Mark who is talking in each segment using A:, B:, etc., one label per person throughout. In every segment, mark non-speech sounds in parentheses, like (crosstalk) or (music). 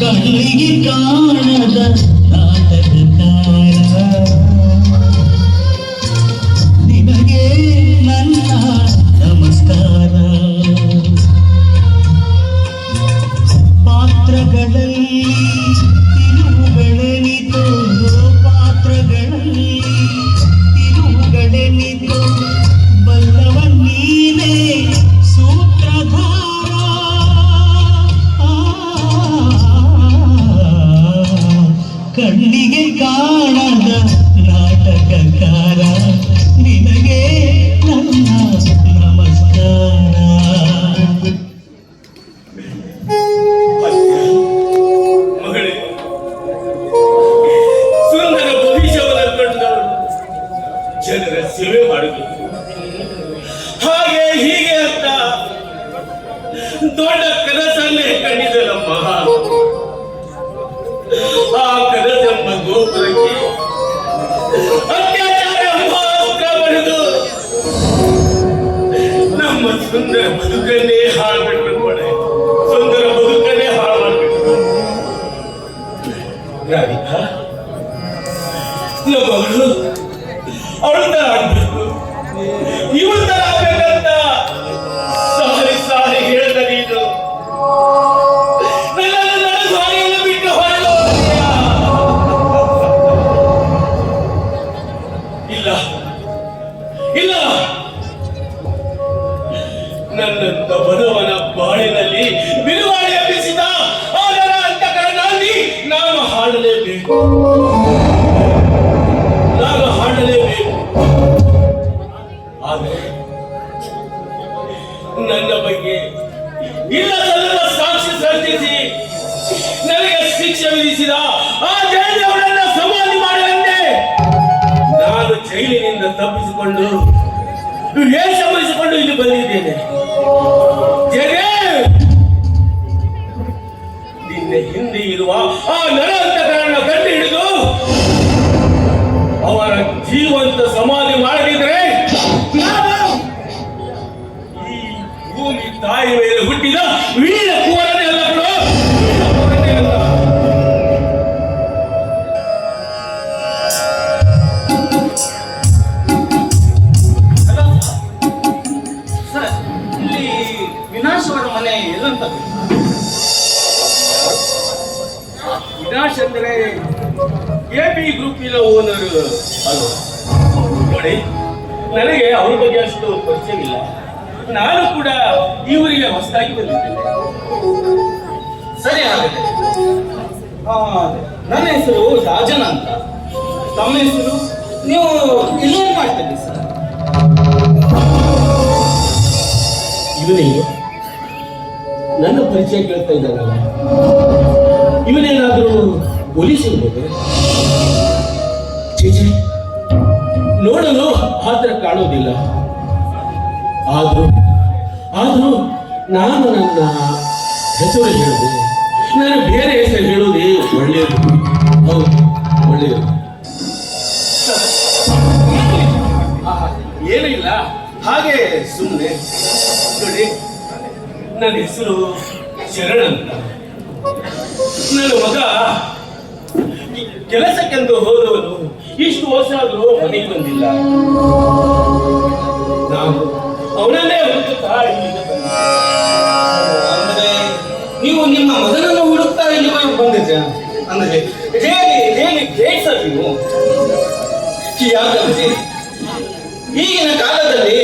A: ಕಣ್ಣಿಗೆ ಕಾಣದ ನಾಟಕಕಾರ ನಿನಗೆ ನನ್ನ ನಮಸ್ಕಾರ. ಪಾತ್ರಗಳಲ್ಲಿ ತಿರುವುಗಳೆನಿತು ಪಾತ್ರಗಳಲ್ಲಿ ತಿರುವುಗಳೆನಿತು ಬಲ್ಲವ ನೀನೇ ಕಣ್ಣಿಗೆ ಕಾಣದ ನಾಟಕಕಾರ ನಿನಗೆ ನನ್ನ
B: ಮಾಡಬೇಕು ಹಾಗೆ ಹೀಗೆ ಅಂತ ದೊಡ್ಡ ಕನಸನ್ನೇ ಕಂಡಿದ್ದನಮ್ಮ ಸುಂದರ ಬದುಕನ್ನೇ ಹಾಳು ಮಾಡ್ಬೇಕು ಮಳೆ ಸುಂದರ ಬದುಕನ್ನೇ ಹಾಳು ಮಾಡ್ಬೇಕು ರಾಧಿಕಾ ನಮ್ಮ ಮಗಳು ಅವಳ ತರ ಆಗ್ಬೇಕು ನನ್ನ ಬಗ್ಗೆ ಇಲ್ಲದಲ್ಲ ಸಾಕ್ಷಿ ಸಲ್ಲಿಸಿ ನನಗೆ ಶಿಕ್ಷೆ ವಿಧಿಸಿದ ಆ ಜಯದೇವನನ್ನ ಸಮಾಧಿ ಮಾಡಿದಂತೆ ನಾನು ಜೈಲಿನಿಂದ ತಪ್ಪಿಸಿಕೊಂಡು ವೇಷ ಇಲ್ಲಿ ಬಂದಿದ್ದೇನೆ. ಜಗೇ ನಿನ್ನ ಹಿಂದೆ ಇರುವ ಆ ನರಹಂತಕರನ್ನ ಕಂಡು ಹಿಡಿದು ಅವರ ಜೀವಂತ ಸಮಾಧಿ ಮಾಡದಿದ್ರೆ ಈ ಭೂಮಿ ತಾಯಿ ಮೇಲೆ ಹುಟ್ಟಿದ ವೀರ ಕುವರನೇ ಅಲ್ಲ
C: ವಿನಾಶ್
B: ಅಂದ್ರೆ ಎ ಪಿ ಗ್ರೂಪಿನ ಓನರ್ ಅಲ್ವಾ ನೋಡಿ. ನನಗೆ ಅವ್ರ ಬಗ್ಗೆ ಅಷ್ಟು ಪರಿಚಯವಿಲ್ಲ ನಾನು ಕೂಡ ಇವರಿಗೆ ಹೊಸದಾಗಿ ಬಂದಿದ್ದೇನೆ.
C: ಸರಿ ನನ್ನ ಹೆಸರು ರಾಜನ ಅಂತ. ತಮ್ಮ ಹೆಸರು? ನೀವು ಇಲ್ಲಿ ಮಾಡ್ತೀರಿ ಸರ್?
B: ಇವನೇ ನನ್ನ ಪರಿಚಯ ಕೇಳ್ತಾ ಇದ್ದಾನಲ್ಲ ಇವನೇನಾದ್ರೂ ಪೊಲೀಸ್ ಇರ್ಬೋದು? ಛೀ. ನೋಡಲು ಆತರ ಕಾಣೋದಿಲ್ಲ ಆದರೂ ಆದರೂ ನಾನು ನನ್ನ ಹೆಸರು ಹೇಳಿದೆ ನಾನು ಬೇರೆ ಹೆಸರು ಹೇಳುವುದೇ ಒಳ್ಳೆಯದು. ಹೌದು, ಒಳ್ಳೆಯದು. (laughs) ಏನಿಲ್ಲ ಹಾಗೆ ಸುಮ್ಮನೆ ನೋಡಿ. ನನ್ನ ಹೆಸರು ಶರಣ ಅಂತ ನನ್ನ ಮಗ ಕೆಲಸಕ್ಕೆಂದು ಹೋದವನು ಇಷ್ಟು ವರ್ಷ ಆದರೂ ಮನೆಗೆ ಬಂದಿಲ್ಲ. ನಾನು ಅವನನ್ನೇ ಹುಡುಕುತ್ತಾ
C: ಅಂದ್ರೆ ನೀವು ನಿಮ್ಮ ಮಗನನ್ನು ಹುಡುಕ್ತಾ ಇಲ್ಲಿ ಬಂದಿದ್ದೆ ಅಂದ್ರೆ ಹೇಳಿ ಸರ್ ನೀವು. ಯಾಕಂದ್ರೆ ಈಗಿನ ಕಾಲದಲ್ಲಿ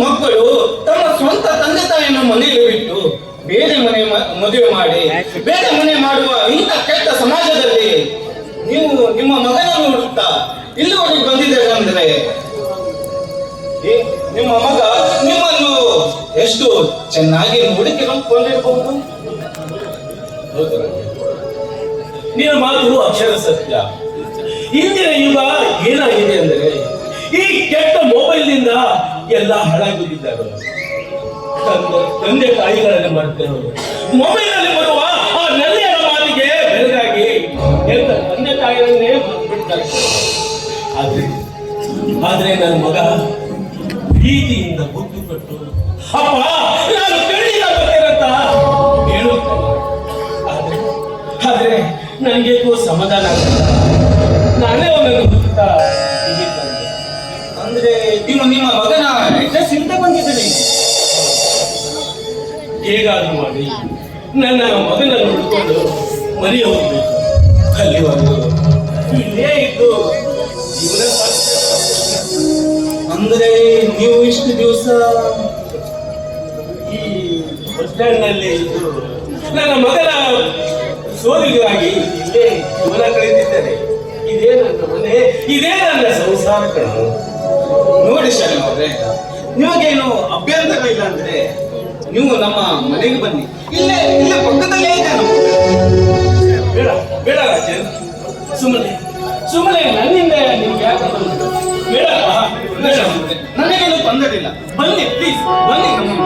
C: ಮಕ್ಕಳು ತಮ್ಮ ಸ್ವಂತ ತಂದೆ ತಾಯಿಯನ್ನು ಮನೆಯಲ್ಲಿ ಬಿಟ್ಟು ಬೇರೆ ಮನೆ ಮದುವೆ ಮಾಡಿ, ಬೇರೆ ಮನೆ ಮಾಡುವ ಇಂಥ ಕೆಟ್ಟ ಸಮಾಜದಲ್ಲಿ ನೀವು ನಿಮ್ಮ ಮಗನನ್ನು ಹುಡುಕ್ತಾ ಇಲ್ಲಿವರೆಗೆ ಬಂದಿದ್ದೇವೆ ಅಂದ್ರೆ ನಿಮ್ಮ ಮಗ ನಿಮ್ಮನ್ನು ಎಷ್ಟು ಚೆನ್ನಾಗಿ ಹುಡುಕಿ
B: ಹೌದು. ನಿನ್ನ ಮಾತು ಅಕ್ಷರ ಸತ್ಯ ಇಂದಿನ ಯುಗ ಏನಾಗಿದೆ ಅಂದರೆ, ಈ ಕೆಟ್ಟ ಮೊಬೈಲ್ನಿಂದ ಎಲ್ಲ ಹಾಳಾಗಿದ್ದಾರೆ ತಂದೆ ತಾಯಿಗಳಲ್ಲಿ ಮಾಡ್ತೇವೆ. ಮೊಬೈಲ್ ಅಲ್ಲಿ ಬರುವ ಆ ನೆಲೆಯ ಮಾತಿಗೆ ಬೆರಗಾಗಿ ಎಲ್ಲ ತಂದೆ ತಾಯಿಗಳನ್ನೇ ಬಿಡ್ತಾರೆ ಆದ್ರೆ ಆದ್ರೆ ನನ್ನ ಮಗ ಪ್ರೀತಿಯಿಂದ ಬುದ್ಧಿ ಕೊಟ್ಟು, ಅಪ್ಪ, ನಾನು ಕಣ್ಣಿನ ಬರ್ತೀರಂತ ಹೇಳುತ್ತಾನೆ ಆದ್ರೆ ನನಗೆ ಸಮಾಧಾನ ಆಗಲ್ಲ. ನಾನೇ ಅವನನ್ನು.
C: ಅಂದ್ರೆ ನೀವು ನಿಮ್ಮ ಮಗನ ಹೆಚ್ಚ ಸಿಂತ ಬಂದಿದ್ದೀರಿ
B: ಹೇಗಾದ್ರೂ ಮಾಡಿ ನನ್ನ ಮಗನನ್ನು ಹುಡ್ಕೊಂಡು ಮರಿ ಹೋಗ್ಬೇಕು ಅಲ್ಲಿವರೆಗೂ ಇಲ್ಲೇ ಇದ್ದು ಜೀವನ
C: ಅಂದರೆ ನೀವು ಇಷ್ಟು ದಿವಸ
B: ಈ ಬಸ್ ಸ್ಟ್ಯಾಂಡ್ನಲ್ಲಿ ಇದ್ದು ನನ್ನ ಮಗನ ಸೋಲಿಗಾಗಿ ಇಲ್ಲೇ ಜೀವನ ಕಳೆದಿದ್ದಾರೆ ಇದೇ ನನ್ನ ಮನೆ, ಇದೇ ನನ್ನ ಸಂಸಾರ ಕಣ್ಣು
C: ನೋಡಿ ಶರ್ಮ ಅವರೇ ನಿಮಗೇನು ಅಭ್ಯಂತರ ಇಲ್ಲ ಅಂದ್ರೆ ನೀವು ನಮ್ಮ ಮನೆಗೆ ಬನ್ನಿ ಇಲ್ಲೇ ಇಲ್ಲೇ ಪಕ್ಕದಲ್ಲೇ ಇದೆ.
B: ಬೇಡ ಬೇಡ ಸುಮ್ಮನೆ ಸುಮ್ಮನೆ ನನ್ನಿಂದ ನಿಮ್ಗೆ ಯಾಕೆ? ಬೇಡ
C: ನನಗೇನು ತೊಂದರೆ ಇಲ್ಲ ಬನ್ನಿ ಪ್ಲೀಸ್ ಬನ್ನಿ ನಮ್ಮ.